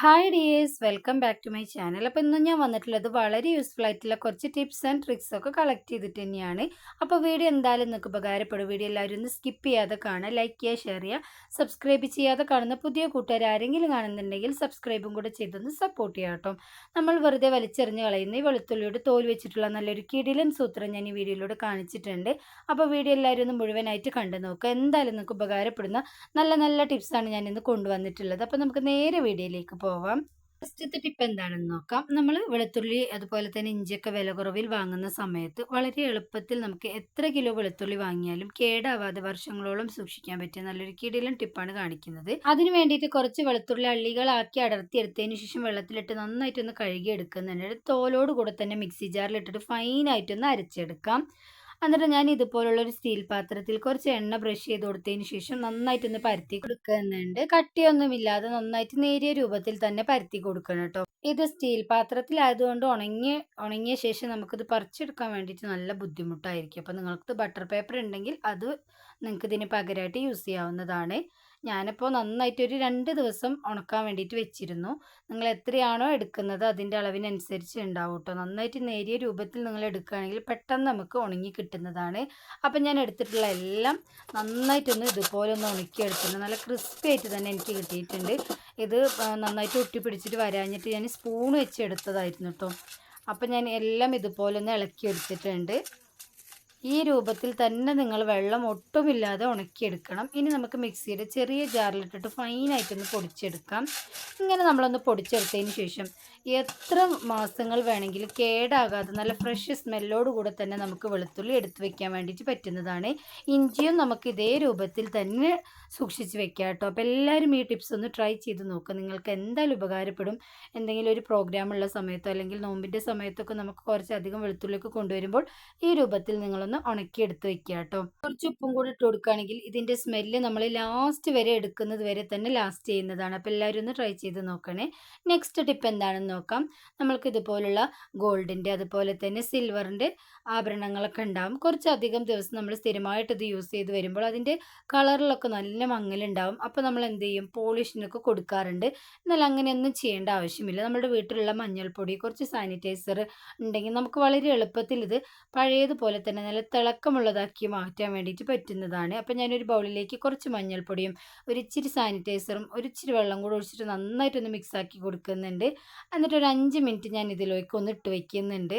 Hi dears welcome back to my channel അപ്പോൾ ഇന്ന് ഞാൻ വന്നിട്ടുള്ളത് വളരെ യൂസ്ഫുൾ ആയിട്ടുള്ള കുറച്ച് ടിപ്സ് ആൻഡ് ട്രിക്സ് ഒക്കെ കളക്ട് ചെയ്തിട്ട് തന്നെയാണ്. അപ്പോൾ വീഡിയോ എന്തായാലും നിങ്ങൾക്ക് ഉപകാരപ്പെടും. വീഡിയോ എല്ലാവരും ഒന്ന് സ്കിപ്പ് ചെയ്യാതെ കാണുക ലൈക്ക് ചെയ്യുക ഷെയർ ചെയ്യുക സബ്സ്ക്രൈബ് ചെയ്യാതെ കാണുന്ന പുതിയ കൂട്ടുകാർ ആരെങ്കിലും കാണുന്നുണ്ടെങ്കിൽ സബ്സ്ക്രൈബും കൂടെ ചെയ്തൊന്ന് സപ്പോർട്ട് ചെയ്യാം കേട്ടോ. നമ്മൾ വെറുതെ വലിച്ചെറിഞ്ഞ് കളയുന്ന ഈ വെളുത്തുള്ളിയുടെ തോൽ വെച്ചിട്ടുള്ള നല്ലൊരു കിടിലൻ സൂത്രം ഞാൻ ഈ വീഡിയോയിലൂടെ കാണിച്ചിട്ടുണ്ട്. അപ്പോൾ വീഡിയോ എല്ലാവരും ഒന്ന് മുഴുവനായിട്ട് കണ്ടു നോക്കുക. എന്തായാലും നിങ്ങൾക്ക് ഉപകാരപ്പെടുന്ന നല്ല നല്ല ടിപ്സാണ് ഞാൻ ഇന്ന് കൊണ്ടുവന്നിട്ടുള്ളത്. അപ്പോൾ നമുക്ക് നേരെ വീഡിയോയിലേക്ക് പോവാം. ഫസ്റ്റത്തെ ടിപ്പ് എന്താണെന്ന് നോക്കാം. നമ്മൾ വെളുത്തുള്ളി അതുപോലെ തന്നെ ഇഞ്ചിയൊക്കെ വില കുറവിൽ വാങ്ങുന്ന സമയത്ത് വളരെ എളുപ്പത്തിൽ നമുക്ക് എത്ര കിലോ വെളുത്തുള്ളി വാങ്ങിയാലും കേടാവാതെ വർഷങ്ങളോളം സൂക്ഷിക്കാൻ പറ്റിയ നല്ലൊരു കിടിലൻ ടിപ്പാണ് കാണിക്കുന്നത്. അതിന് വേണ്ടിയിട്ട് കുറച്ച് വെളുത്തുള്ളി അള്ളികളാക്കി അടർത്തിയെടുത്തതിന് ശേഷം വെള്ളത്തിലിട്ട് നന്നായിട്ടൊന്ന് കഴുകി എടുക്കുന്നുണ്ട് തോലോട് കൂടെ തന്നെ മിക്സി ജാറിലിട്ടിട്ട് ഫൈനായിട്ടൊന്ന് അരച്ചെടുക്കാം. എന്നിട്ട് ഞാൻ ഇതുപോലുള്ള ഒരു സ്റ്റീൽ പാത്രത്തിൽ കുറച്ച് എണ്ണ ബ്രഷ് ചെയ്ത് കൊടുത്തതിന് ശേഷം നന്നായിട്ടൊന്ന് പരത്തി കൊടുക്കുന്നുണ്ട് കട്ടിയൊന്നുമില്ലാതെ നന്നായിട്ട് നേരിയ രൂപത്തിൽ തന്നെ പരത്തി കൊടുക്കണം കേട്ടോ. ഇത് സ്റ്റീൽ പാത്രത്തിലായതുകൊണ്ട് ഉണങ്ങിയ ഉണങ്ങിയ ശേഷം നമുക്കിത് പറിച്ചെടുക്കാൻ വേണ്ടിയിട്ട് നല്ല ബുദ്ധിമുട്ടായിരിക്കും. അപ്പോൾ നിങ്ങൾക്ക് ബട്ടർ പേപ്പർ ഉണ്ടെങ്കിൽ അത് നിങ്ങൾക്ക് ഇതിന് പകരമായിട്ട് യൂസ് ചെയ്യാവുന്നതാണ്. ഞാനിപ്പോൾ നന്നായിട്ട് ഒരു രണ്ട് ദിവസം ഉണക്കാൻ വേണ്ടിയിട്ട് വെച്ചിരുന്നു. നിങ്ങൾ എത്രയാണോ എടുക്കുന്നത് അതിന്റെ അളവിനനുസരിച്ച് ഉണ്ടാവും കേട്ടോ നന്നായിട്ട് നേരിയ രൂപത്തിൽ നിങ്ങൾ എടുക്കുകയാണെങ്കിൽ പെട്ടെന്ന് നമുക്ക് ഉണങ്ങി കിട്ടുന്നതാണ്. അപ്പം ഞാൻ എടുത്തിട്ടുള്ള എല്ലാം നന്നായിട്ടൊന്ന് ഇതുപോലെ ഒന്ന് ഉണക്കി എടുത്തിട്ടുണ്ട്. നല്ല ക്രിസ്പി ആയിട്ട് തന്നെ എനിക്ക് കിട്ടിയിട്ടുണ്ട്. ഇത് നന്നായിട്ട് ഒട്ടി പിടിച്ചിട്ട് വരാഞ്ഞിട്ട് ഞാൻ സ്പൂൺ വെച്ച് എടുത്തതായിരുന്നു കേട്ടോ അപ്പം ഞാൻ എല്ലാം ഇതുപോലെ ഒന്ന് ഇളക്കി എടുത്തിട്ടുണ്ട്. ഈ രൂപത്തിൽ തന്നെ നിങ്ങൾ വെള്ളം ഒട്ടുമില്ലാതെ ഉണക്കിയെടുക്കണം. ഇനി നമുക്ക് മിക്സിയുടെ ചെറിയ ജാറിലിട്ടിട്ട് ഫൈനായിട്ടൊന്ന് പൊടിച്ചെടുക്കാം. ഇങ്ങനെ നമ്മളൊന്ന് പൊടിച്ചെടുത്തതിന് ശേഷം എത്ര മാസങ്ങൾ വേണമെങ്കിലും കേടാകാതെ നല്ല ഫ്രഷ് സ്മെല്ലോട് കൂടെ തന്നെ നമുക്ക് വെളുത്തുള്ളി എടുത്തു വെക്കാൻ വേണ്ടിയിട്ട് പറ്റുന്നതാണ്. ഇഞ്ചിയും നമുക്ക് ഇതേ രൂപത്തിൽ തന്നെ സൂക്ഷിച്ച് വെക്കാം കേട്ടോ. അപ്പോൾ എല്ലാവരും ഈ ടിപ്സ് ഒന്ന് ട്രൈ ചെയ്ത് നോക്കുക നിങ്ങൾക്ക് എന്തായാലും ഉപകാരപ്പെടും. എന്തെങ്കിലും ഒരു പ്രോഗ്രാമുള്ള സമയത്തോ അല്ലെങ്കിൽ നോമ്പിന്റെ സമയത്തൊക്കെ നമുക്ക് കുറച്ചധികം വെളുത്തുള്ളിയൊക്കെ കൊണ്ടുവരുമ്പോൾ ഈ രൂപത്തിൽ നിങ്ങളൊന്ന് ഉണക്കി എടുത്ത് വെക്കുക കേട്ടോ. കുറച്ച് ഉപ്പും കൂടി ഇട്ട് കൊടുക്കുകയാണെങ്കിൽ ഇതിന്റെ സ്മെല്ല് നമ്മൾ ലാസ്റ്റ് വരെ എടുക്കുന്നത് വരെ തന്നെ ലാസ്റ്റ് ചെയ്യുന്നതാണ്. അപ്പോൾ എല്ലാവരും ഒന്ന് ട്രൈ ചെയ്ത് നോക്കണേ. നെക്സ്റ്റ് ടിപ്പ് എന്താണെന്ന് നോക്കാം. നമ്മൾക്ക് ഇതുപോലുള്ള ഗോൾഡിന്റെ അതുപോലെ തന്നെ സിൽവറിന്റെ ആഭരണങ്ങളൊക്കെ ഉണ്ടാവും. കുറച്ചധികം ദിവസം നമ്മൾ സ്ഥിരമായിട്ട് ഇത് യൂസ് ചെയ്ത് വരുമ്പോൾ അതിന്റെ കളറിലൊക്കെ നല്ല മങ്ങലുണ്ടാവും അപ്പോൾ നമ്മൾ എന്ത് ചെയ്യും? പോളിഷിനൊക്കെ കൊടുക്കാറുണ്ട്. എന്നാൽ അങ്ങനെയൊന്നും ചെയ്യേണ്ട ആവശ്യമില്ല. നമ്മുടെ വീട്ടിലുള്ള മഞ്ഞൾപ്പൊടി കുറച്ച് സാനിറ്റൈസർ ഉണ്ടെങ്കിൽ നമുക്ക് വളരെ എളുപ്പത്തിൽ ഇത് പഴയതുപോലെ തന്നെ നല്ല തിളക്കമുള്ളതാക്കി മാറ്റാൻ വേണ്ടിയിട്ട് പറ്റുന്നതാണ്. അപ്പോൾ ഞാനൊരു ബൗളിലേക്ക് കുറച്ച് മഞ്ഞൾപ്പൊടിയും ഒരു ഇച്ചിരി സാനിറ്റൈസറും ഒരു ഇച്ചിരി വെള്ളം കൂടെ ഒഴിച്ചിട്ട് നന്നായിട്ടൊന്ന് മിക്സാക്കി കൊടുക്കുന്നുണ്ട്. എന്നിട്ട് ഒരു അഞ്ച് മിനിറ്റ് ഞാൻ ഇതിലേക്ക് ഒന്ന് ഇട്ട് വയ്ക്കുന്നുണ്ട്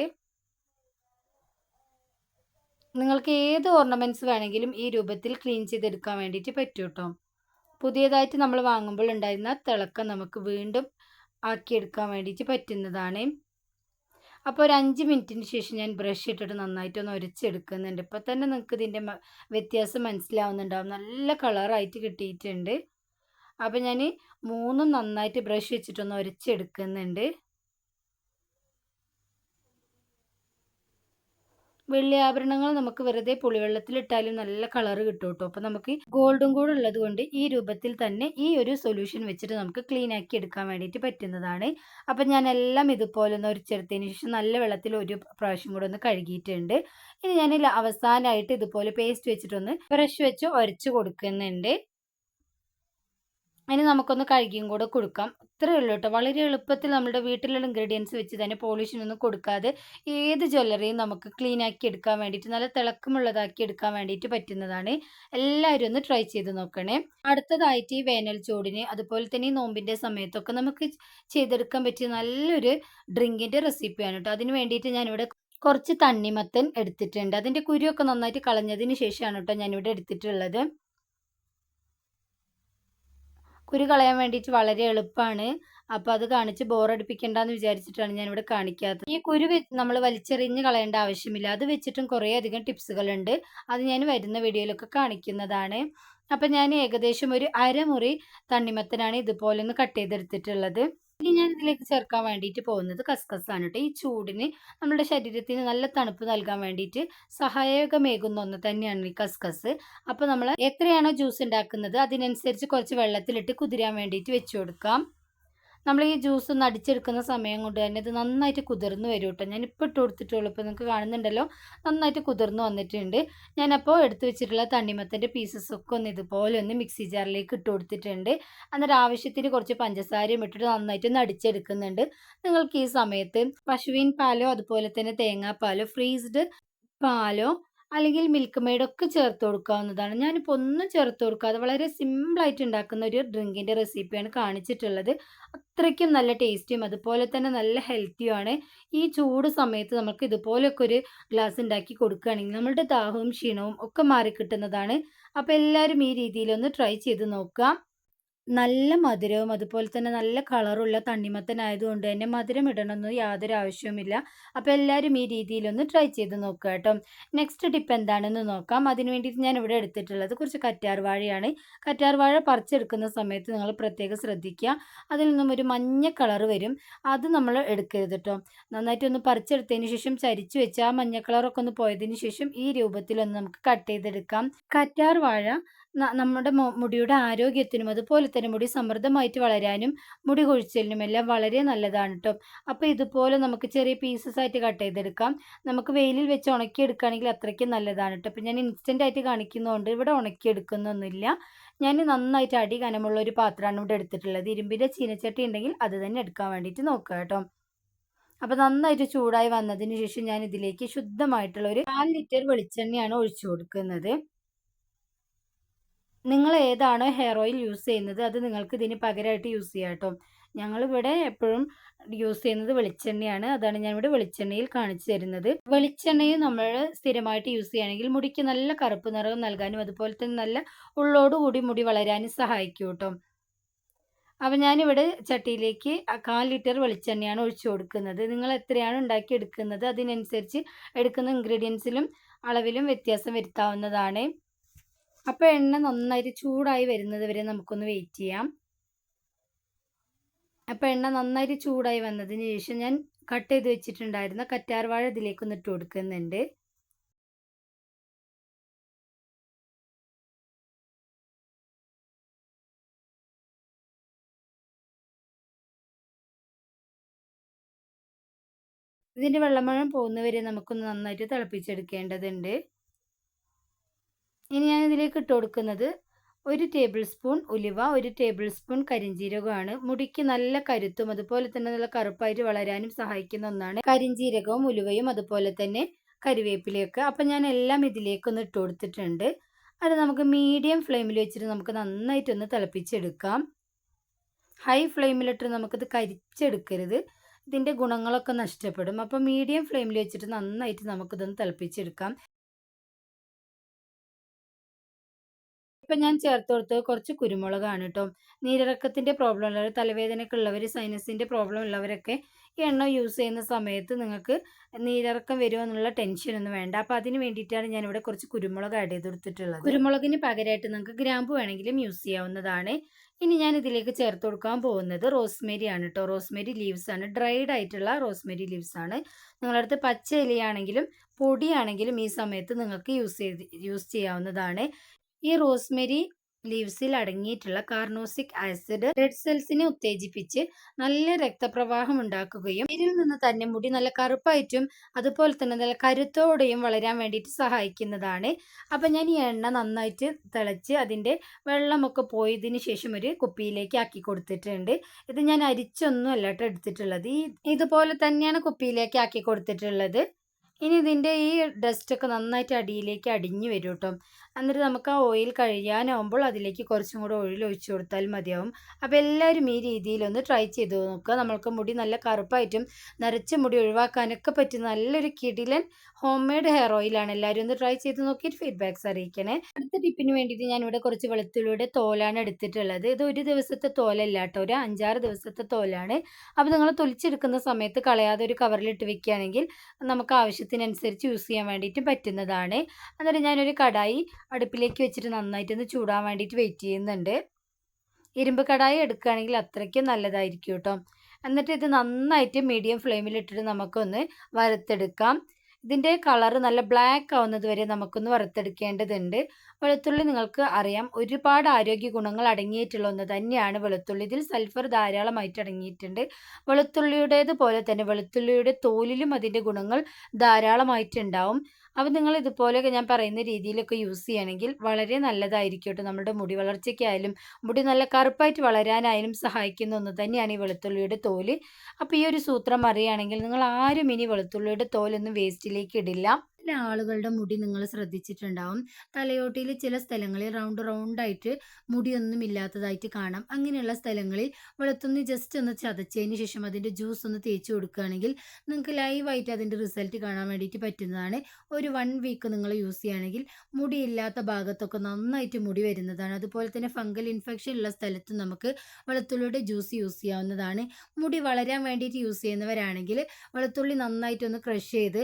നിങ്ങൾക്ക് ഏത് ഓർണമെന്റ്സ് വേണമെങ്കിലും ഈ രൂപത്തിൽ ക്ലീൻ ചെയ്തെടുക്കാൻ വേണ്ടിയിട്ട് പറ്റും കേട്ടോ പുതിയതായിട്ട് നമ്മൾ വാങ്ങുമ്പോൾ ഉണ്ടായിരുന്ന തിളക്കം നമുക്ക് വീണ്ടും ആക്കിയെടുക്കാൻ വേണ്ടിയിട്ട് പറ്റുന്നതാണ്. അപ്പോൾ ഒരു അഞ്ച് മിനിറ്റിന് ശേഷം ഞാൻ ബ്രഷ് ഇട്ടിട്ട് നന്നായിട്ടൊന്ന് ഉരച്ചെടുക്കുന്നുണ്ട് ഇപ്പോൾ തന്നെ നിങ്ങൾക്ക് ഇതിന്റെ വ്യത്യാസം മനസ്സിലാവുന്നുണ്ടാവും. നല്ല കളറായിട്ട് കിട്ടിയിട്ടുണ്ട്. അപ്പോൾ ഞാൻ മൂന്നും നന്നായിട്ട് ബ്രഷ് വെച്ചിട്ടൊന്ന് ഉരച്ചെടുക്കുന്നുണ്ട് വെള്ളി ആഭരണങ്ങൾ നമുക്ക് വെറുതെ പുളിവെള്ളത്തിലിട്ടാലും നല്ല കളർ കിട്ടും കേട്ടോ അപ്പോൾ നമുക്ക് ഗോൾഡും കൂടെ ഉള്ളത് കൊണ്ട് ഈ രൂപത്തിൽ തന്നെ ഈ ഒരു സൊല്യൂഷൻ വെച്ചിട്ട് നമുക്ക് ക്ലീൻ ആക്കി എടുക്കാൻ വേണ്ടിയിട്ട് പറ്റുന്നതാണ്. അപ്പം ഞാൻ എല്ലാം ഇതുപോലെ ഒന്ന് ഒരിച്ചെടുത്തതിന് ശേഷം നല്ല വെള്ളത്തിൽ ഒരു പ്രാവശ്യം കൂടെ ഒന്ന് കഴുകിയിട്ടുണ്ട്. ഇനി ഞാൻ അവസാനമായിട്ട് ഇതുപോലെ പേസ്റ്റ് വെച്ചിട്ടൊന്ന് ബ്രഷ് വെച്ച് ഒരച്ച് കൊടുക്കുന്നുണ്ട്. അതിന് നമുക്കൊന്ന് കഴുകിയും കൂടെ കൊടുക്കാം. ഇത്രയേ ഉള്ളൂ കേട്ടോ. വളരെ എളുപ്പത്തിൽ നമ്മുടെ വീട്ടിലുള്ള ഇൻഗ്രീഡിയൻസ് വെച്ച് തന്നെ പോളിഷിനൊന്നും കൊടുക്കാതെ ഏത് ജ്വല്ലറിയും നമുക്ക് ക്ലീൻ ആക്കി എടുക്കാൻ വേണ്ടിയിട്ട് നല്ല തിളക്കമുള്ളതാക്കി എടുക്കാൻ വേണ്ടിയിട്ട് പറ്റുന്നതാണ്. എല്ലാവരും ഒന്ന് ട്രൈ ചെയ്ത് നോക്കണേ. അടുത്തതായിട്ട് ഈ വേനൽ ചൂടിന് അതുപോലെ തന്നെ ഈ നോമ്പിന്റെ സമയത്തൊക്കെ നമുക്ക് ചെയ്തെടുക്കാൻ പറ്റിയ നല്ലൊരു ഡ്രിങ്കിന്റെ റെസിപ്പിയാണ് കേട്ടോ. അതിന് വേണ്ടിയിട്ട് ഞാനിവിടെ കുറച്ച് തണ്ണിമത്തൻ എടുത്തിട്ടുണ്ട്. അതിന്റെ കുരുവൊക്കെ നന്നായിട്ട് കളഞ്ഞതിന് ശേഷമാണ് കേട്ടോ ഞാനിവിടെ എടുത്തിട്ടുള്ളത്. കുരു കളയാൻ വേണ്ടിയിട്ട് വളരെ എളുപ്പമാണ് അപ്പോൾ അത് കാണിച്ച് ബോറടിപ്പിക്കേണ്ടെന്ന് വിചാരിച്ചിട്ടാണ് ഇവിടെ കാണിക്കാത്തത്. ഈ കുരു നമ്മൾ വലിച്ചെറിഞ്ഞ് കളയേണ്ട ആവശ്യമില്ല. അത് വെച്ചിട്ടും കുറേ അധികം ടിപ്സുകളുണ്ട്. അത് ഞാൻ വരുന്ന വീഡിയോയിലൊക്കെ കാണിക്കുന്നതാണ്. അപ്പം ഞാൻ ഏകദേശം ഒരു അരമുറി തണ്ണിമത്തനാണ് ഇതുപോലെ ഒന്ന് കട്ട് ചെയ്തെടുത്തിട്ടുള്ളത്. ഇനി ഞാൻ ഇതിലേക്ക് ചേർക്കാൻ വേണ്ടിയിട്ട് പോകുന്നത് കസ്കസാണ് കേട്ടോ ഈ ചൂടിന് നമ്മുടെ ശരീരത്തിന് നല്ല തണുപ്പ് നൽകാൻ വേണ്ടിയിട്ട് സഹായകമേകുന്ന ഒന്ന് തന്നെയാണ് ഈ കസ്കസ്. അപ്പോൾ നമ്മൾ എത്രയാണോ ജ്യൂസ് ഉണ്ടാക്കുന്നത് അതിനനുസരിച്ച് കുറച്ച് വെള്ളത്തിലിട്ട് കുതിരാൻ വേണ്ടിയിട്ട് വെച്ചു കൊടുക്കാം. നമ്മൾ ഈ ജ്യൂസ് ഒന്ന് അടിച്ചെടുക്കുന്ന സമയം കൊണ്ട് തന്നെ ഇത് നന്നായിട്ട് കുതിർന്ന് വരും കേട്ടോ ഞാൻ ഇപ്പോൾ ഇട്ട് കൊടുത്തിട്ടുള്ളൂ. ഇപ്പോൾ നിങ്ങൾക്ക് കാണുന്നുണ്ടല്ലോ. നന്നായിട്ട് കുതിർന്ന് വന്നിട്ടുണ്ട്. ഞാനപ്പോൾ എടുത്തു വെച്ചിട്ടുള്ള തണ്ണിമത്തന്റെ പീസസൊക്കെ ഒന്ന് ഇതുപോലെ ഒന്ന് മിക്സി ജാറിലേക്ക് ഇട്ട് കൊടുത്തിട്ടുണ്ട്. അന്നേരം ആവശ്യത്തിന് കുറച്ച് പഞ്ചസാരയും ഇട്ടിട്ട് നന്നായിട്ട് ഒന്ന് അടിച്ചെടുക്കുന്നുണ്ട്. നിങ്ങൾക്ക് ഈ സമയത്ത് പശുവിൻ പാലോ അതുപോലെ തന്നെ തേങ്ങാപ്പാലോ ഫ്രീസ്ഡ് പാലോ അല്ലെങ്കിൽ മിൽക്ക് മെയ്ഡൊക്കെ ചേർത്ത് കൊടുക്കാവുന്നതാണ്. ഞാനിപ്പോൾ ഒന്നും ചേർത്ത് കൊടുക്കാതെ വളരെ സിമ്പിളായിട്ട് ഉണ്ടാക്കുന്ന ഒരു ഡ്രിങ്കിന്റെ റെസിപ്പിയാണ് കാണിച്ചിട്ടുള്ളത്. അത്രയ്ക്കും നല്ല ടേസ്റ്റിയും അതുപോലെ തന്നെ നല്ല ഹെൽത്തിയുമാണ് ഈ ചൂട് സമയത്ത് നമുക്ക് ഇതുപോലെയൊക്കെ ഒരു ഗ്ലാസ് ഉണ്ടാക്കി കൊടുക്കുകയാണെങ്കിൽ നമ്മളുടെ ദാഹവും ക്ഷീണവും ഒക്കെ മാറിക്കിട്ടുന്നതാണ്. അപ്പോൾ എല്ലാവരും ഈ രീതിയിലൊന്ന് ട്രൈ ചെയ്ത് നോക്കാം നല്ല മധുരവും അതുപോലെ തന്നെ നല്ല കളറുള്ള തണ്ണിമത്തനായതുകൊണ്ട് തന്നെ മധുരം ഇടണമെന്ന് യാതൊരു ആവശ്യവുമില്ല. അപ്പോൾ എല്ലാവരും ഈ രീതിയിലൊന്ന് ട്രൈ ചെയ്ത് നോക്കുക കേട്ടോ. നെക്സ്റ്റ് ടിപ്പ് എന്താണെന്ന് നോക്കാം. അതിന് വേണ്ടിയിട്ട് ഞാൻ ഇവിടെ എടുത്തിട്ടുള്ളത് കുറച്ച് കറ്റാർവാഴയാണ് കറ്റാർവാഴ കറ്റാർ വാഴ പറിച്ചെടുക്കുന്ന സമയത്ത് നിങ്ങൾ പ്രത്യേകം ശ്രദ്ധിക്കുക. അതിൽ നിന്നും ഒരു മഞ്ഞ കളർ വരും. അത് നമ്മൾ എടുക്കരുത് കേട്ടോ. നന്നായിട്ട് ഒന്ന് പറിച്ചെടുത്തതിന് ശേഷം ചരിച്ചു വെച്ച് ആ മഞ്ഞ കളറൊക്കെ ഒന്ന് പോയതിന് ശേഷം ഈ രൂപത്തിലൊന്ന് നമുക്ക് കട്ട് ചെയ്തെടുക്കാം. കറ്റാർ വാഴ നമ്മുടെ മുടിയുടെ ആരോഗ്യത്തിനും അതുപോലെ തന്നെ മുടി സമൃദ്ധമായിട്ട് വളരാനും മുടി കൊഴിച്ചലിനും എല്ലാം വളരെ നല്ലതാണ് കേട്ടോ അപ്പോൾ ഇതുപോലെ നമുക്ക് ചെറിയ പീസസ് ആയിട്ട് കട്ട് ചെയ്തെടുക്കാം. നമുക്ക് വെയിലിൽ വെച്ച് ഉണക്കിയെടുക്കുകയാണെങ്കിൽ അത്രയ്ക്ക് നല്ലതാണ് കേട്ടോ അപ്പോൾ ഞാൻ ഇൻസ്റ്റന്റ് ആയിട്ട് കാണിക്കുന്നതുകൊണ്ട് ഇവിടെ ഉണക്കിയെടുക്കുന്നൊന്നുമില്ല. ഞാൻ നന്നായിട്ട് അടി കനമുള്ള ഒരു പാത്രമാണ് ഇവിടെ എടുത്തിട്ടുള്ളത്. ഇരുമ്പിന്റെ ചീനച്ചട്ടി ഉണ്ടെങ്കിൽ അത് തന്നെ എടുക്കാൻ വേണ്ടിയിട്ട് നോക്കുക കേട്ടോ അപ്പോൾ നന്നായിട്ട് ചൂടായി വന്നതിന് ശേഷം ഞാൻ ഇതിലേക്ക് ശുദ്ധമായിട്ടുള്ള ഒരു കാൽ ലിറ്റർ വെളിച്ചെണ്ണയാണ് ഒഴിച്ചു കൊടുക്കുന്നത്. നിങ്ങൾ ഏതാണോ ഹെയർ ഓയിൽ യൂസ് ചെയ്യുന്നത്? അത് നിങ്ങൾക്ക് ഇതിന് പകരമായിട്ട് യൂസ് ചെയ്യാം കേട്ടോ ഞങ്ങളിവിടെ എപ്പോഴും യൂസ് ചെയ്യുന്നത് വെളിച്ചെണ്ണയാണ്. അതാണ് ഞാനിവിടെ വെളിച്ചെണ്ണയിൽ കാണിച്ചു തരുന്നത്. വെളിച്ചെണ്ണയും നമ്മൾ സ്ഥിരമായിട്ട് യൂസ് ചെയ്യുകയാണെങ്കിൽ മുടിക്ക് നല്ല കറുപ്പ് നിറം നൽകാനും അതുപോലെ തന്നെ നല്ല ഉള്ളോടുകൂടി മുടി വളരാനും സഹായിക്കും കേട്ടോ അപ്പം ഞാനിവിടെ ചട്ടിയിലേക്ക് കാൽ ലിറ്റർ വെളിച്ചെണ്ണയാണ് ഒഴിച്ചു കൊടുക്കുന്നത്. നിങ്ങൾ എത്രയാണ് ഉണ്ടാക്കി എടുക്കുന്നത് അതിനനുസരിച്ച് എടുക്കുന്ന ഇൻഗ്രീഡിയൻസിലും അളവിലും വ്യത്യാസം വരുത്താവുന്നതാണ്. അപ്പോൾ എണ്ണ നന്നായിട്ട് ചൂടായി വരുന്നത് വരെ നമുക്കൊന്ന് വെയിറ്റ് ചെയ്യാം. അപ്പോൾ എണ്ണ നന്നായിട്ട് ചൂടായി വന്നതിന് ശേഷം ഞാൻ കട്ട് ചെയ്ത് വെച്ചിട്ടുണ്ടായിരുന്ന കറ്റാർവാഴ ഇതിലേക്കൊന്ന് ഇട്ട് കൊടുക്കുന്നുണ്ട്. ഇതിന്റെ വെള്ളമഴം പോകുന്നവരെ നമുക്കൊന്ന് നന്നായിട്ട് തിളപ്പിച്ചെടുക്കേണ്ടതുണ്ട്. ഇനി ഞാൻ ഇതിലേക്ക് ഇട്ട് കൊടുക്കുന്നത് ഒരു ടേബിൾ സ്പൂൺ ഉലുവ ഒരു ടേബിൾ സ്പൂൺ കരിഞ്ജീരകമാണ് മുടിക്ക് നല്ല കരുത്തും അതുപോലെ തന്നെ നല്ല കറുപ്പായിട്ട് വളരാനും സഹായിക്കുന്ന ഒന്നാണ് കരിഞ്ജീരകവും ഉലുവയും അതുപോലെ തന്നെ കരിവേപ്പിലയൊക്കെ. അപ്പം ഞാൻ എല്ലാം ഇതിലേക്കൊന്ന് ഇട്ട് കൊടുത്തിട്ടുണ്ട്. അത് നമുക്ക് മീഡിയം ഫ്ലെയിമിൽ വെച്ചിട്ട് നമുക്ക് നന്നായിട്ടൊന്ന് തിളപ്പിച്ചെടുക്കാം. ഹൈ ഫ്ലെയിമിലിട്ട് നമുക്കിത് കരിച്ചെടുക്കരുത്. ഇതിന്റെ ഗുണങ്ങളൊക്കെ നഷ്ടപ്പെടും. അപ്പോൾ മീഡിയം ഫ്ലെയിമിൽ വെച്ചിട്ട് നന്നായിട്ട് നമുക്കിതൊന്ന് തിളപ്പിച്ചെടുക്കാം. ഇപ്പം ഞാൻ ചേർത്ത് കൊടുത്ത് കുറച്ച് കുരുമുളകാണ് കേട്ടോ നീരിറക്കത്തിന്റെ പ്രോബ്ലം ഉള്ളവർ തലവേദനയൊക്കെ ഉള്ളവർ സൈനസിന്റെ പ്രോബ്ലം ഉള്ളവരൊക്കെ ഈ എണ്ണ യൂസ് ചെയ്യുന്ന സമയത്ത് നിങ്ങൾക്ക് നീരിറക്കം വരുമോ എന്നുള്ള ടെൻഷൻ ഒന്നും വേണ്ട. അപ്പോൾ അതിന് വേണ്ടിയിട്ടാണ് ഇവിടെ കുറച്ച് കുരുമുളക് ആഡ് ചെയ്ത് കൊടുത്തിട്ടുള്ളത് കുരുമുളകിന് പകരമായിട്ട് നിങ്ങൾക്ക് ഗ്രാമ്പു വേണമെങ്കിലും യൂസ് ചെയ്യാവുന്നതാണ്. ഇനി ഞാൻ ഇതിലേക്ക് ചേർത്ത് കൊടുക്കാൻ പോകുന്നത് റോസ്മേരി ആണ് കേട്ടോ റോസ്മേരി ലീവ്സ് ആണ്. ഡ്രൈഡ് ആയിട്ടുള്ള റോസ്മേരി ലീവ്സ് ആണ്. നിങ്ങളുടെ അടുത്ത് പച്ച ഇലയാണെങ്കിലും പൊടിയാണെങ്കിലും ഈ സമയത്ത് നിങ്ങൾക്ക് യൂസ് ചെയ്ത് യൂസ് ചെയ്യാവുന്നതാണ്. ഈ റോസ്മെരി ലീവ്സിൽ അടങ്ങിയിട്ടുള്ള കാർണോസിക് ആസിഡ് റെഡ് സെൽസിനെ ഉത്തേജിപ്പിച്ച് നല്ല രക്തപ്രവാഹം ഉണ്ടാക്കുകയും ഇതിൽ നിന്ന് തന്നെ മുടി നല്ല കറുപ്പായിട്ടും അതുപോലെ തന്നെ നല്ല കരുത്തോടെയും വളരാൻ വേണ്ടിയിട്ട് സഹായിക്കുന്നതാണ്. അപ്പം ഞാൻ ഈ എണ്ണ നന്നായിട്ട് തിളച്ച് അതിന്റെ വെള്ളമൊക്കെ പോയതിന് ശേഷം ഒരു കുപ്പിയിലേക്ക് ആക്കി കൊടുത്തിട്ടുണ്ട്. ഇത് ഞാൻ അരിച്ചൊന്നും അല്ല കേട്ടോ എടുത്തിട്ടുള്ളത്. ഈ ഇതുപോലെ തന്നെയാണ് കുപ്പിയിലേക്ക് ആക്കി കൊടുത്തിട്ടുള്ളത്. ഇനി ഇതിന്റെ ഈ ഡസ്റ്റൊക്കെ നന്നായിട്ട് അടിയിലേക്ക് അടിഞ്ഞു വരും കേട്ടോ. എന്നിട്ട് നമുക്ക് ആ ഓയിൽ കഴിയാനാവുമ്പോൾ അതിലേക്ക് കുറച്ചും കൂടെ ഓയിൽ ഒഴിച്ചു കൊടുത്താൽ മതിയാവും. അപ്പോൾ എല്ലാവരും ഈ രീതിയിലൊന്ന് ട്രൈ ചെയ്ത് നോക്കുക. നമ്മൾക്ക് മുടി നല്ല കറുപ്പായിട്ടും നരച്ച മുടി ഒഴിവാക്കാനൊക്കെ പറ്റുന്ന നല്ലൊരു കിടിലൻ ഹോം മെയ്ഡ് ഹെയർ ഓയിലാണ് എല്ലാവരും ഒന്ന് ട്രൈ ചെയ്ത് നോക്കിയിട്ട് ഫീഡ്ബാക്ക്സ് അറിയിക്കണേ. അടുത്ത ടിപ്പിന് വേണ്ടിയിട്ട് ഞാനിവിടെ കുറച്ച് വെളുത്തുള്ളിയുടെ തോലാണ് എടുത്തിട്ടുള്ളത്. ഇത് ഒരു ദിവസത്തെ തോലല്ല കേട്ടോ. ഒരു അഞ്ചാറ് ദിവസത്തെ തോലാണ്. അപ്പോൾ നിങ്ങൾ തൊലിച്ചെടുക്കുന്ന സമയത്ത് കളയാതെ ഒരു കവറിലിട്ട് വെക്കുകയാണെങ്കിൽ നമുക്ക് ആവശ്യത്തിനനുസരിച്ച് യൂസ് ചെയ്യാൻ വേണ്ടിയിട്ട് പറ്റുന്നതാണ്. എന്നിട്ട് ഞാനൊരു കടായി അടുപ്പിലേക്ക് വെച്ചിട്ട് നന്നായിട്ടൊന്ന് ചൂടാൻ വേണ്ടിയിട്ട് വെയിറ്റ് ചെയ്യുന്നുണ്ട്. ഇരുമ്പ് കടായി എടുക്കുകയാണെങ്കിൽ അത്രയ്ക്കും നല്ലതായിരിക്കും കേട്ടോ. എന്നിട്ട് ഇത് നന്നായിട്ട് മീഡിയം ഫ്ലെയിമിൽ ഫ്ലെയിമിലിട്ടിട്ട് നമുക്കൊന്ന് വറുത്തെടുക്കാം. ഇതിന്റെ കളർ നല്ല ബ്ലാക്ക് ആവുന്നത് വരെ നമുക്കൊന്ന് വറുത്തെടുക്കേണ്ടതുണ്ട്. വെളുത്തുള്ളി നിങ്ങൾക്ക് അറിയാം ഒരുപാട് ആരോഗ്യ ഗുണങ്ങൾ അടങ്ങിയിട്ടുള്ള ഒന്ന് തന്നെയാണ് വെളുത്തുള്ളി. ഇതിൽ സൾഫർ ധാരാളമായിട്ട് അടങ്ങിയിട്ടുണ്ട്. വെളുത്തുള്ളിയുടേത് പോലെ തന്നെ വെളുത്തുള്ളിയുടെ തോലിലും അതിന്റെ ഗുണങ്ങൾ ധാരാളമായിട്ടുണ്ടാവും. അപ്പോൾ നിങ്ങൾ ഇതുപോലെയൊക്കെ ഞാൻ പറയുന്ന രീതിയിലൊക്കെ യൂസ് ചെയ്യുകയാണെങ്കിൽ വളരെ നല്ലതായിരിക്കും കേട്ടോ നമ്മുടെ മുടി വളർച്ചയ്ക്കായാലും മുടി നല്ല കറുപ്പായിട്ട് വളരാനായാലും സഹായിക്കുന്ന ഒന്ന് തന്നെയാണ് ഈ വെളുത്തുള്ളിയുടെ തോൽ. അപ്പോൾ ഈ ഒരു സൂത്രം അറിയുകയാണെങ്കിൽ നിങ്ങൾ ആരും ഇനി വെളുത്തുള്ളിയുടെ തോലൊന്നും വേസ്റ്റിലേക്ക് ഇടില്ല. ചില ആളുകളുടെ മുടി നിങ്ങൾ ശ്രദ്ധിച്ചിട്ടുണ്ടാവും. തലയോട്ടിയിൽ ചില സ്ഥലങ്ങളിൽ റൗണ്ട് റൗണ്ട് റൗണ്ടായിട്ട് മുടിയൊന്നും ഇല്ലാത്തതായിട്ട് കാണാം. അങ്ങനെയുള്ള സ്ഥലങ്ങളിൽ വെളുത്തുള്ളി ജസ്റ്റ് ഒന്ന് ചതച്ചതിന് ശേഷം അതിന്റെ ജ്യൂസ് ഒന്ന് തേച്ച് കൊടുക്കുകയാണെങ്കിൽ നിങ്ങൾക്ക് ലൈവായിട്ട് അതിന്റെ റിസൾട്ട് കാണാൻ വേണ്ടിയിട്ട് പറ്റുന്നതാണ്. ഒരു വൺ വീക്ക് നിങ്ങൾ യൂസ് ചെയ്യുകയാണെങ്കിൽ മുടിയില്ലാത്ത ഭാഗത്തൊക്കെ നന്നായിട്ട് മുടി വരുന്നതാണ്. അതുപോലെ തന്നെ ഫംഗൽ ഇൻഫെക്ഷൻ ഉള്ള സ്ഥലത്ത് നമുക്ക് വെളുത്തുള്ളിയുടെ ജ്യൂസ് യൂസ് ചെയ്യാവുന്നതാണ്. മുടി വളരാൻ വേണ്ടിയിട്ട് യൂസ് ചെയ്യുന്നവരാണെങ്കിൽ വെളുത്തുള്ളി നന്നായിട്ടൊന്ന് ക്രഷ് ചെയ്ത്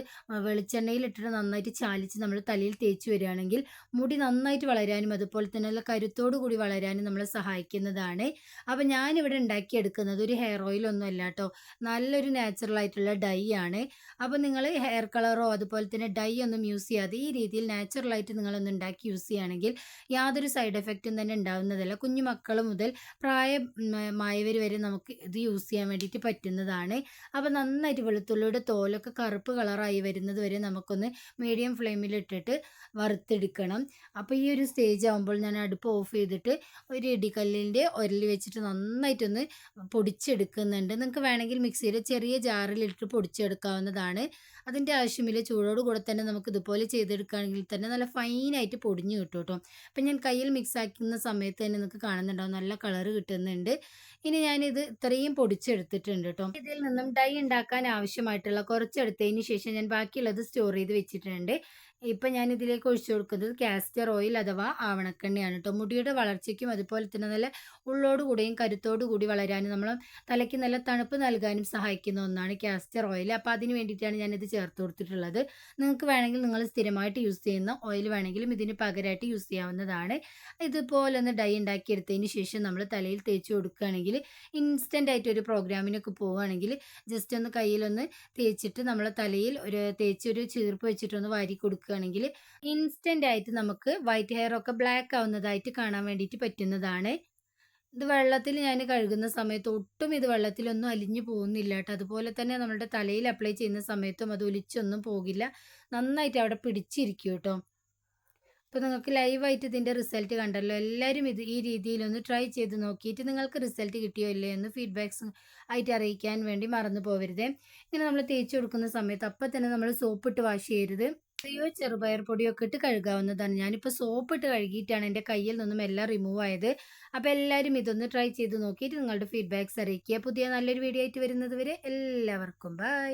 വെളിച്ചെണ്ണയിൽ ഇട്ടിട്ട് നന്നായിട്ട് ചാലിച്ച് നമ്മൾ തലയിൽ തേച്ച് വരികയാണെങ്കിൽ മുടി നന്നായിട്ട് വളരാനും അതുപോലെ തന്നെ നല്ല കരുത്തോടു കൂടി വളരാനും നമ്മളെ സഹായിക്കുന്നതാണ്. അപ്പോൾ ഞാനിവിടെ ഉണ്ടാക്കിയെടുക്കുന്നത് ഒരു ഹെയർ ഓയിൽ ഒന്നും അല്ല കേട്ടോ. നല്ലൊരു നാച്ചുറൽ ആയിട്ടുള്ള ഡൈ ആണ്. അപ്പോൾ നിങ്ങൾ ഹെയർ കളറോ അതുപോലെ തന്നെ ഡൈ ഒന്നും യൂസ് ചെയ്യാതെ ഈ രീതിയിൽ നാച്ചുറലായിട്ട് നിങ്ങളൊന്ന് ഉണ്ടാക്കി യൂസ് ചെയ്യുകയാണെങ്കിൽ യാതൊരു സൈഡ് എഫക്റ്റും തന്നെ ഉണ്ടാവുന്നതല്ല. കുഞ്ഞു മക്കൾ മുതൽ പ്രായമായവർ വരെ നമുക്ക് ഇത് യൂസ് ചെയ്യാൻ വേണ്ടിയിട്ട് പറ്റുന്നതാണ്. അപ്പോൾ നന്നായിട്ട് വെളുത്തുള്ളിയുടെ തോലൊക്കെ കറുപ്പ് കളറായി വരുന്നത് വരെ നമുക്കൊന്ന് മീഡിയം ഫ്ലെയിമിലിട്ടിട്ട് വറുത്തെടുക്കണം. അപ്പോൾ ഈ ഒരു സ്റ്റേജ് ആകുമ്പോൾ ഞാൻ അടുപ്പ് ഓഫ് ചെയ്തിട്ട് ഒരു ഇടിക്കല്ലിന്റെ ഉരൽ വെച്ചിട്ട് നന്നായിട്ടൊന്ന് പൊടിച്ചെടുക്കുന്നുണ്ട്. നിങ്ങൾക്ക് വേണമെങ്കിൽ മിക്സിയിൽ ചെറിയ ജാറിലിട്ട് പൊടിച്ചെടുക്കാവുന്നതാണ്. അതിന്റെ ആവശ്യമില്ല ചൂടോട് കൂടെ തന്നെ നമുക്ക് ഇതുപോലെ ചെയ്തെടുക്കുകയാണെങ്കിൽ തന്നെ നല്ല ഫൈനായിട്ട് പൊടിഞ്ഞ് കിട്ടും കേട്ടോ. അപ്പം ഞാൻ കയ്യിൽ മിക്സ് ആക്കുന്ന സമയത്ത് തന്നെ നിങ്ങൾക്ക് കാണുന്നുണ്ടാവും നല്ല കളർ കിട്ടുന്നുണ്ട്. ഇനി ഞാനിത് ഇത്രയും പൊടിച്ചെടുത്തിട്ടുണ്ട് കേട്ടോ. ഇതിൽ നിന്നും ഡൈ ഉണ്ടാക്കാൻ ആവശ്യമായിട്ടുള്ള കുറച്ചെടുത്തതിന് ശേഷം ഞാൻ ബാക്കിയുള്ളത് സ്റ്റോർ ചെയ്ത് വെച്ചിട്ടുണ്ട്. ഇപ്പം ഞാൻ ഇതിലേക്ക് ഒഴിച്ചു കൊടുക്കുന്നത് കാസ്റ്റർ ഓയിൽ അഥവാ ആവണക്കെണ്ണയാണ് കേട്ടോ മുടിയുടെ വളർച്ചയ്ക്കും അതുപോലെ തന്നെ നല്ല ഉള്ളോട് കൂടിയും കരുത്തോടു കൂടി വളരാനും നമ്മൾ തലയ്ക്ക് നല്ല തണുപ്പ് നൽകാനും സഹായിക്കുന്ന ഒന്നാണ് കാസ്റ്റർ ഓയിൽ അപ്പോൾ അതിന് വേണ്ടിയിട്ടാണ് ഞാനിത് ചേർത്ത് കൊടുത്തിട്ടുള്ളത്. നിങ്ങൾക്ക് വേണമെങ്കിൽ നിങ്ങൾ സ്ഥിരമായിട്ട് യൂസ് ചെയ്യുന്ന ഓയിൽ വേണമെങ്കിലും ഇതിന് പകരമായിട്ട് യൂസ് ചെയ്യാവുന്നതാണ്. ഇതുപോലെ ഒന്ന് ഡൈ ഉണ്ടാക്കിയെടുത്തതിന് ശേഷം നമ്മൾ തലയിൽ തേച്ച് കൊടുക്കുകയാണെങ്കിൽ ഇൻസ്റ്റന്റ് ആയിട്ട് ഒരു പ്രോഗ്രാമിനൊക്കെ പോവുകയാണെങ്കിൽ ജസ്റ്റ് ഒന്ന് കയ്യിലൊന്ന് തേച്ചിട്ട് നമ്മളെ തലയിൽ ഒരു തേച്ച് ഒരു ചീർപ്പ് വെച്ചിട്ടൊന്ന് വാരി കൊടുക്കുകയാണെങ്കിൽ ഇൻസ്റ്റന്റ് ആയിട്ട് നമുക്ക് വൈറ്റ് ഹെയർ ഒക്കെ ബ്ലാക്ക് ആവുന്നതായിട്ട് കാണാൻ വേണ്ടിയിട്ട് പറ്റുന്നതാണ്. ഇത് വെള്ളത്തിൽ ഞാൻ കഴുകുന്ന സമയത്ത് ഒട്ടും ഇത് വെള്ളത്തിലൊന്നും അലിഞ്ഞു പോകുന്നില്ല കേട്ടോ. അതുപോലെ തന്നെ നമ്മുടെ തലയിൽ അപ്ലൈ ചെയ്യുന്ന സമയത്തും അത് ഒലിച്ചൊന്നും പോകില്ല. നന്നായിട്ട് അവിടെ പിടിച്ചിരിക്കും കേട്ടോ. അപ്പോൾ നിങ്ങൾക്ക് ലൈവായിട്ട് ഇതിന്റെ റിസൾട്ട് കണ്ടല്ലോ. എല്ലാവരും ഇത് ഈ രീതിയിലൊന്ന് ട്രൈ ചെയ്ത് നോക്കിയിട്ട് നിങ്ങൾക്ക് റിസൾട്ട് കിട്ടിയോ ഇല്ലേ എന്ന് ഫീഡ്ബാക്സ് ആയിട്ട് അറിയിക്കാൻ വേണ്ടി മറന്നു പോകരുത് ഇങ്ങനെ നമ്മൾ തേച്ച് കൊടുക്കുന്ന സമയത്ത് അപ്പം തന്നെ നമ്മൾ സോപ്പിട്ട് വാഷ് ചെയ്യരുത്. ചെറിയോ ചെറുപയർ പൊടിയൊക്കെ ഇട്ട് കഴുകാവുന്നതാണ്. ഞാനിപ്പോൾ സോപ്പ് ഇട്ട് കഴുകിയിട്ടാണ് എന്റെ കയ്യിൽ നിന്നും എല്ലാം റിമൂവ് ആയത്. അപ്പോൾ എല്ലാവരും ഇതൊന്ന് ട്രൈ ചെയ്ത് നോക്കിയിട്ട് നിങ്ങളുടെ ഫീഡ്ബാക്ക്സ് അറിയിക്കുക. പുതിയ നല്ലൊരു വീഡിയോ ആയിട്ട് വരുന്നത് വരെ എല്ലാവർക്കും ബൈ